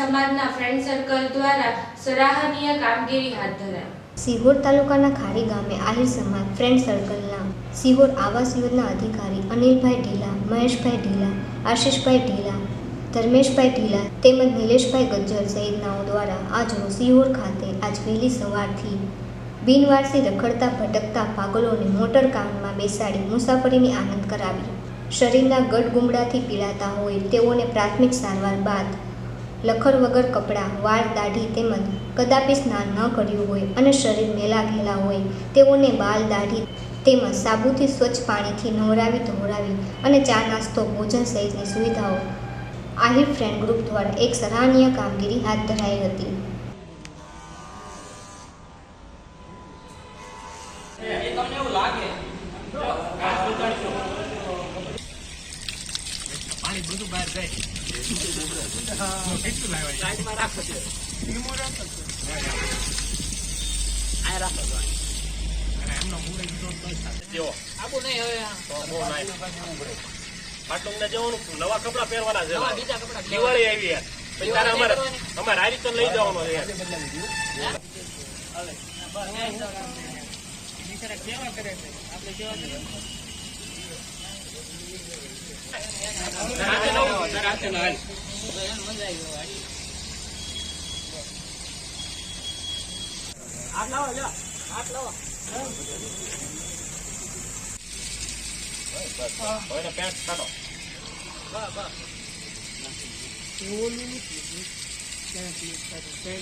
સમાજના friend circle દ્વારા સરાહનીય કામગીરી હાથ ધરાઈ. સિહોર તાલુકાના ખારી ગામે આહિર સમાજ ફ્રેન્ડ સર્કલના સિહોર આવાસ યોજના અધિકારી અનિલભાઈ ઢીલા, મહેશભાઈ ઢીલા, આશીષભાઈ ઢીલા, ધર્મેશભાઈ ઢીલા તેમજ નિલેશભાઈ ગજ્જર સહિતનાઓ દ્વારા આજનો સિહોર ખાતે આજ વહેલી સવારથી બિનવારસી રખડતા ભટકતા પાગલોને મોટર કારમાં બેસાડી મુસાફરીની આનંદ કરાવી. શરીરના ગઢગુમડાથી પીડાતા હોય તેઓને પ્રાથમિક સારવાર બાદ લખર વગર કપડાં, વાળ, દાઢી તેમજ કદાપી સ્નાન ન કર્યું હોય અને શરીર મેલા ઘેલા હોય તેઓને બાલ, દાઢી તેમજ સાબુથી સ્વચ્છ પાણીથી નવરાવી ધોરાવી અને ચા, નાસ્તો, ભોજન સહિતની સુવિધાઓ આહિર ફ્રેન્ડ ગ્રુપ દ્વારા એક સરાહનીય કામગીરી હાથ ધરાઈ હતી. એ તમને એવું લાગે? બધું બહાર જાય નવા કપડા પહેરવાના છે દિવાળી આવી યાર તારે અમારે અમારે આ રીતે લઈ જવાનો યાર કરે છે આપણે કેવા કરીએ પેન્ટ કાઢો બસ બસ